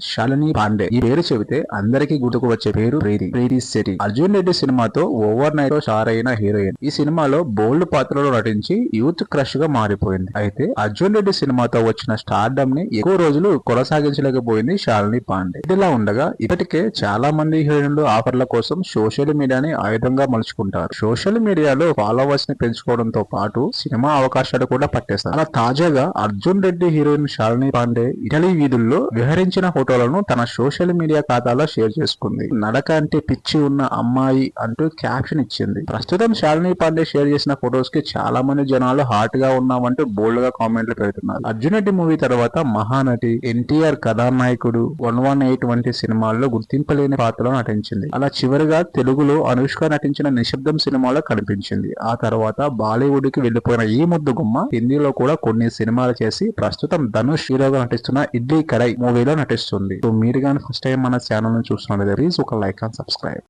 శాలిని పాండే. ఈ పేరు చెబితే అందరికీ గుర్తుకు వచ్చే పేరు ప్రీతి. ప్రీతి శెట్టి. అర్జున్ రెడ్డి సినిమాతో ఓవర్ నైట్లో స్టార్ అయిన హీరోయిన్. ఈ సినిమాలో బోల్డ్ పాత్రలో నటించి యూత్ క్రష్గా మారిపోయింది. అయితే అర్జున్ రెడ్డి సినిమాతో వచ్చిన స్టార్డమ్ని ఎక్కువ రోజులు కొనసాగించలేకపోయింది శాలిని పాండే. ఇదిలా ఉండగా ఇప్పటికే చాలా మంది హీరోయిన్లు ఆఫర్ల కోసం సోషల్ మీడియాని ఆయుధంగా మలుచుకుంటారు. సోషల్ మీడియాలో ఫాలోవర్స్ని పెంచుకోవడంతో పాటు సినిమా అవకాశాలు కూడా పట్టేస్తారు అలా తాజాగా అర్జున్ రెడ్డి హీరోయిన్ శాలిని పాండే ఇటలీ వీధుల్లో విహరించిన ఫోటోలను తన సోషల్ మీడియా ఖాతాలో షేర్ చేసుకుంది. నడక అంటే పిచ్చి ఉన్న అమ్మాయి అంటూ క్యాప్షన్ ఇచ్చింది. ప్రస్తుతం శాలిని పాండే షేర్ చేసిన ఫొటోస్కి చాలా మంది జనాలు హాట్గా ఉన్నామంటూ బోల్డ్గా కామెంట్లు పెడుతున్నారు. అర్జున్ రెడ్డి మూవీ తర్వాత మహానటి ఎన్టీఆర్ కథానాయకుడు వన్ వన్ ఎయిట్ వంటి సినిమాల్లో గుర్తింపలేని పాత్రలో నటించింది. అలా చివరిగా తెలుగులో అనుష్క నటించిన నిశ్శబ్దం సినిమాలో కనిపించింది. ఆ తర్వాత బాలీవుడ్కి వెళ్ళిపోయిన ఈ ముద్దు గుమ్మ హిందీలో కూడా కొన్ని సినిమాలు చేసి ప్రస్తుతం ధనుష్ హీరోగా నటిస్తున్న ఇడ్లీ కడై మూవీలో నటిస్తుంది. సో మీరు కానీ ఫస్ట్ టైం మన ఛానల్ని చూస్తున్నట్లయితే ప్లీజ్ ఒక లైక్ అండ్ సబ్స్క్రైబ్